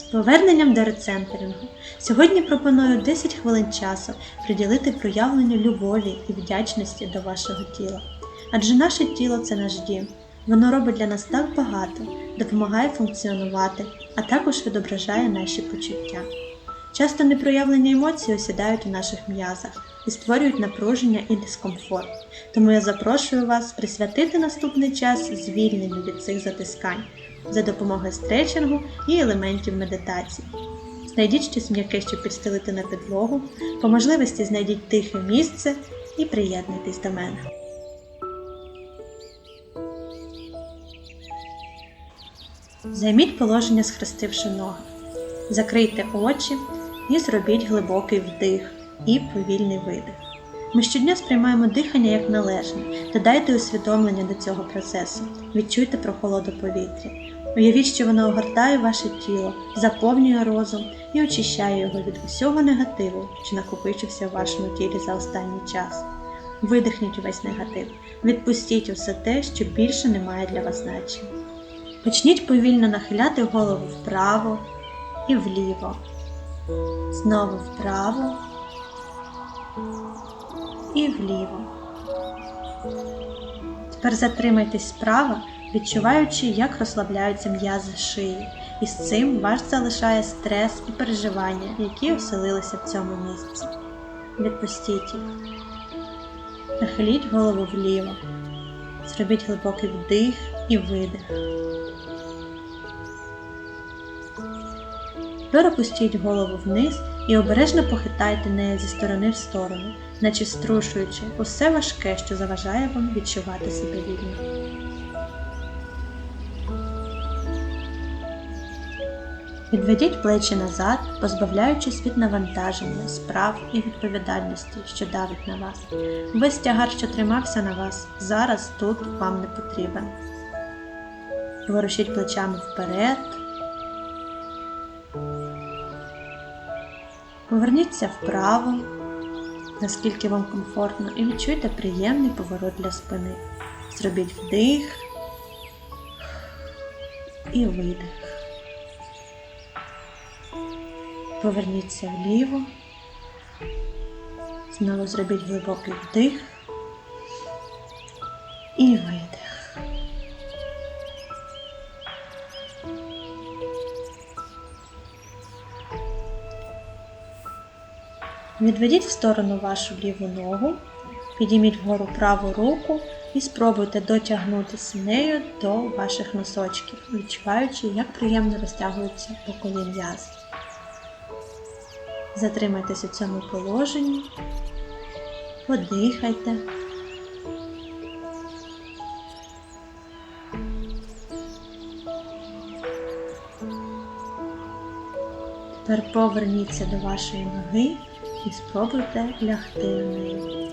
З поверненням до рецентерингу. Сьогодні пропоную 10 хвилин часу приділити проявленню любові і вдячності до вашого тіла. Адже наше тіло це наш дім. Воно робить для нас так багато, допомагає функціонувати, а також відображає наші почуття. Часто непроявлені емоції осідають у наших м'язах і створюють напруження і дискомфорт. Тому я запрошую вас присвятити наступний час звільненню від цих затискань за допомогою стретчингу і елементів медитації. Знайдіть щось м'яке, щоб підстелити на підлогу, по можливості знайдіть тихе місце і приєднуйтесь до мене. Займіть положення, схрестивши ноги. Закрийте очі і зробіть глибокий вдих і повільний видих. Ми щодня сприймаємо дихання як належне, додайте усвідомлення до цього процесу, відчуйте прохолоду повітря. Уявіть, що воно огортає ваше тіло, заповнює розум і очищає його від усього негативу, що накопичився в вашому тілі за останній час. Видихніть увесь негатив, відпустіть усе те, що більше не має для вас значення. Почніть повільно нахиляти голову вправо і вліво, знову вправо і вліво. Тепер затримайтесь справа, відчуваючи, як розслабляються м'язи шиї, і з цим вас залишає стрес і переживання, які оселилися в цьому місці. Відпустіть їх. Нахиліть голову вліво. Зробіть глибокий вдих і видих. Тепер опустіть голову вниз і обережно похитайте нею зі сторони в сторону, наче струшуючи усе важке, що заважає вам відчувати себе вільно. Відведіть плечі назад, позбавляючись від навантаження, справ і відповідальності, що давить на вас. Весь тягар, що тримався на вас, зараз тут вам не потрібен. Ворушіть плечами вперед. Поверніться вправо, наскільки вам комфортно, і відчуйте приємний поворот для спини. Зробіть вдих і видих. Поверніться вліво. Знову зробіть глибокий вдих і видих. Відведіть в сторону вашу ліву ногу, підійміть вгору праву руку і спробуйте дотягнутися нею до ваших носочків, відчуваючи, як приємно розтягуються бокові м'язи. Затримайтеся у цьому положенні, подихайте. Тепер поверніться до вашої ноги і спробуйте лягти в неї.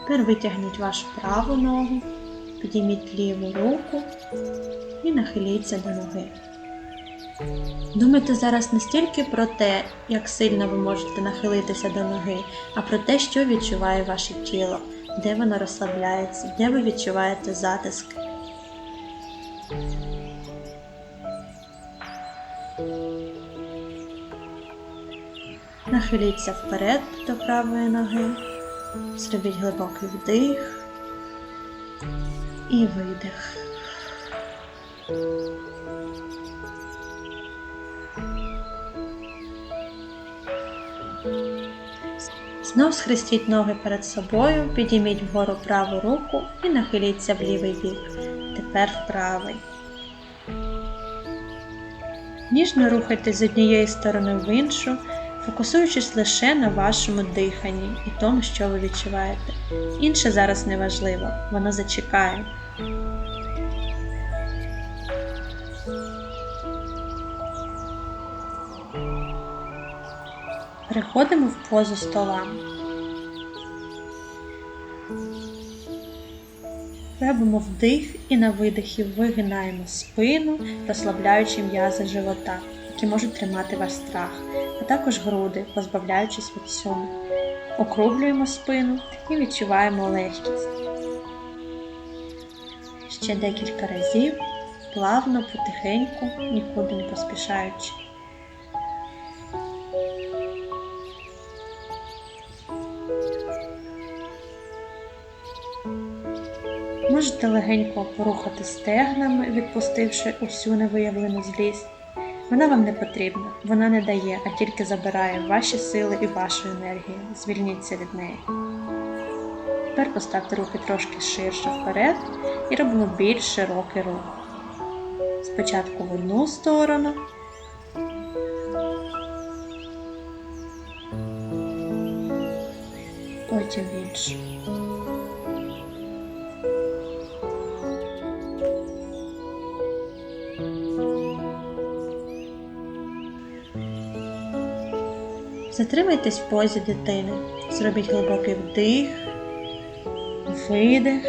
Тепер витягніть вашу праву ногу, підійміть ліву руку і нахиліться до ноги. Думайте зараз не стільки про те, як сильно ви можете нахилитися до ноги, а про те, що відчуває ваше тіло, де воно розслабляється, де ви відчуваєте затиск. Нахиліться вперед до правої ноги. Зробіть глибокий вдих і видих. Знов схрестіть ноги перед собою, підійміть вгору праву руку і нахиліться в лівий бік. Тепер правий. Ніжно рухайтесь з однієї сторони в іншу, фокусуючись лише на вашому диханні і тому, що ви відчуваєте. Інше зараз не важливо, воно зачекає. Переходимо в позу стола. Робимо вдих і на видихі вигинаємо спину, розслабляючи м'язи живота, які можуть тримати ваш страх, а також груди, позбавляючись від сьому. Округлюємо спину і відчуваємо легкість. Ще декілька разів, плавно, потихеньку, нікуди не поспішаючи. Можете легенько порухати стегнами, відпустивши усю невиявлену злість. Вона вам не потрібна, вона не дає, а тільки забирає ваші сили і вашу енергію. Звільніться від неї. Тепер поставте руки трошки ширше вперед і робимо більш широкий рух. Спочатку в одну сторону. Потім в іншу. Затримайтесь в позі дитини. Зробіть глибокий вдих, видих.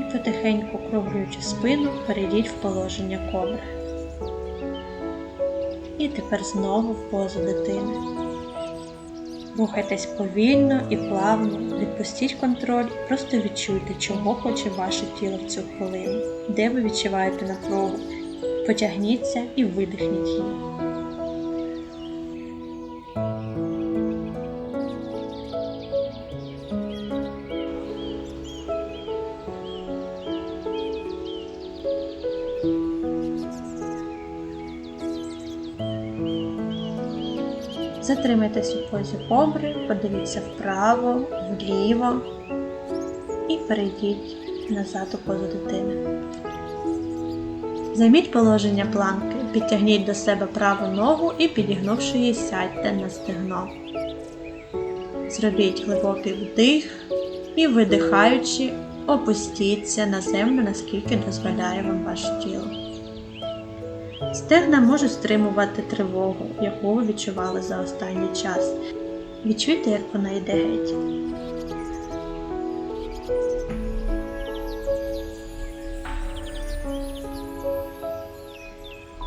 І потихеньку круглюючи спину, перейдіть в положення кобри. І тепер знову в позу дитини. Рухайтесь повільно і плавно, відпустіть контроль, просто відчуйте, чого хоче ваше тіло в цю хвилину, де ви відчуваєте напругу. Потягніться і видихніть її. Затримайтесь у позі кобри, подивіться вправо, вліво і перейдіть назад у позу дитини. Займіть положення планки, підтягніть до себе праву ногу і підігнувши її, сядьте на стегно. Зробіть глибокий вдих і видихаючи, опустіться на землю, наскільки дозволяє вам ваше тіло. Стегна можуть стримувати тривогу, яку ви відчували за останній час. Відчуйте, як вона йде геть.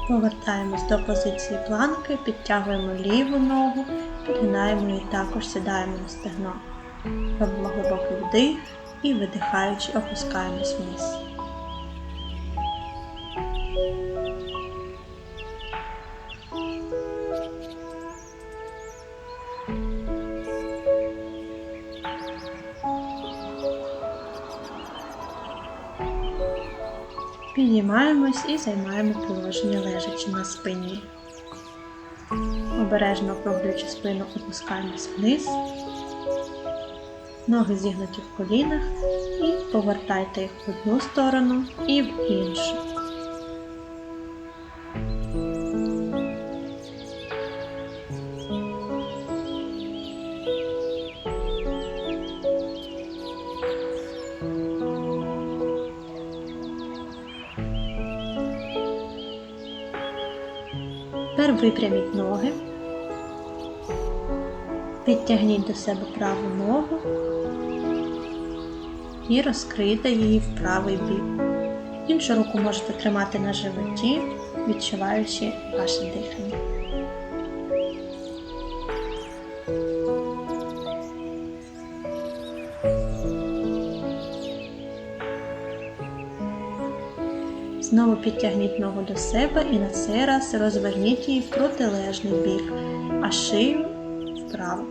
Повертаємось до позиції планки, підтягуємо ліву ногу, підгинаємо її також сідаємо на стегно. Робимо глибокий вдих і видихаючи, опускаємось вниз. Підіймаємось і займаємо положення лежачи на спині. Обережно округлюючи спину, опускаємось вниз, ноги зігнуті в колінах і повертайте їх в одну сторону і в іншу. Тепер випряміть ноги, підтягніть до себе праву ногу і розкрийте її в правий бік. Іншу руку можете тримати на животі, відчуваючи ваше дихання. Знову підтягніть ногу до себе і на цей раз розверніть її в протилежний бік, а шию вправо.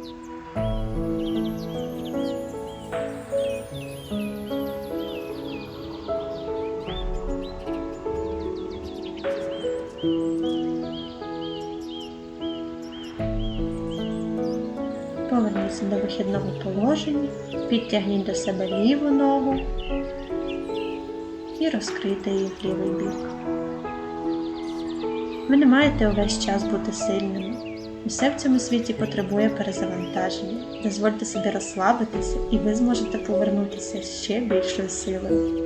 Поверніться до вихідного положення, підтягніть до себе ліву ногу і розкрийте її в лівий бік. Ви не маєте увесь час бути сильними. Усе в цьому світі потребує перезавантаження. Дозвольте собі розслабитися, і ви зможете повернутися ще більшою силою.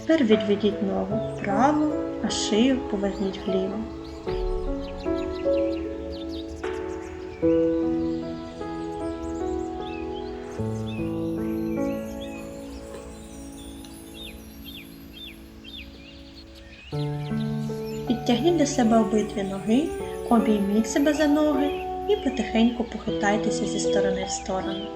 Тепер відведіть ногу вправо, а шию поверніть вліво. Притягніть до себе обидві ноги, обійміть себе за ноги і потихеньку похитайтеся зі сторони в сторону.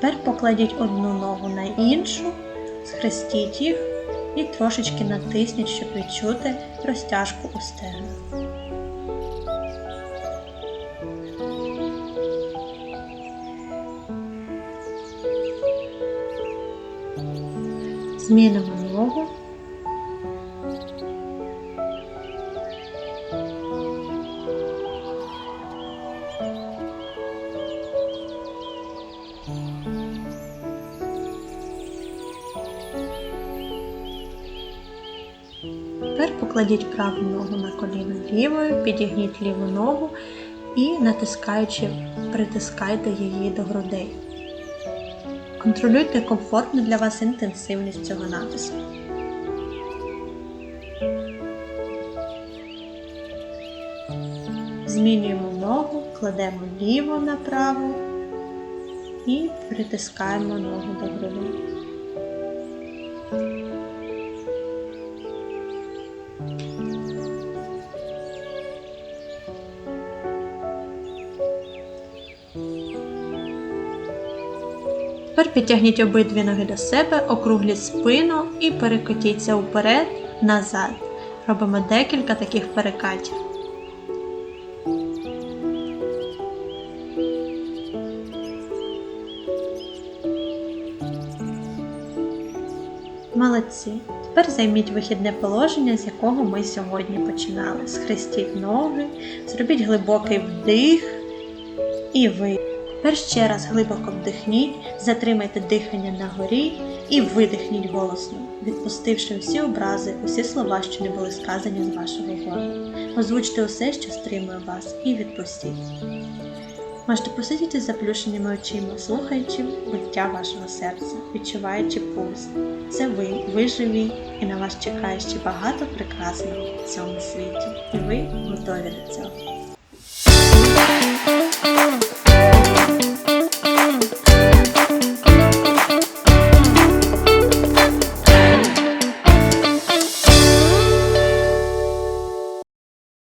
Тепер покладіть одну ногу на іншу, схрестіть їх і трошечки натисніть, щоб відчути розтяжку у стегнах. Змінимо ногу. Тепер покладіть праву ногу на коліно лівою, підігніть ліву ногу і натискаючи, притискайте її до грудей. Контролюйте комфортну для вас інтенсивність цього натиску. Змінюємо ногу, кладемо ліву на праву і притискаємо ногу до грудей. Тепер підтягніть обидві ноги до себе, округліть спину і перекотіться вперед, назад. Робимо декілька таких перекатів. Молодці. Тепер займіть вихідне положення, з якого ми сьогодні починали. Схрестіть ноги, зробіть глибокий вдих і видих. Тепер ще раз глибоко вдихніть, затримайте дихання на горі і видихніть голосно, відпустивши всі образи, усі слова, що не були сказані з вашого горла. Озвучте усе, що стримує вас, і відпустіть. Можете посидіти з заплющеними очима, слухаючи биття вашого серця, відчуваючи пульс. Це ви, ви живі, і на вас чекає ще багато прекрасного в цьому світі, і ви готові до цього.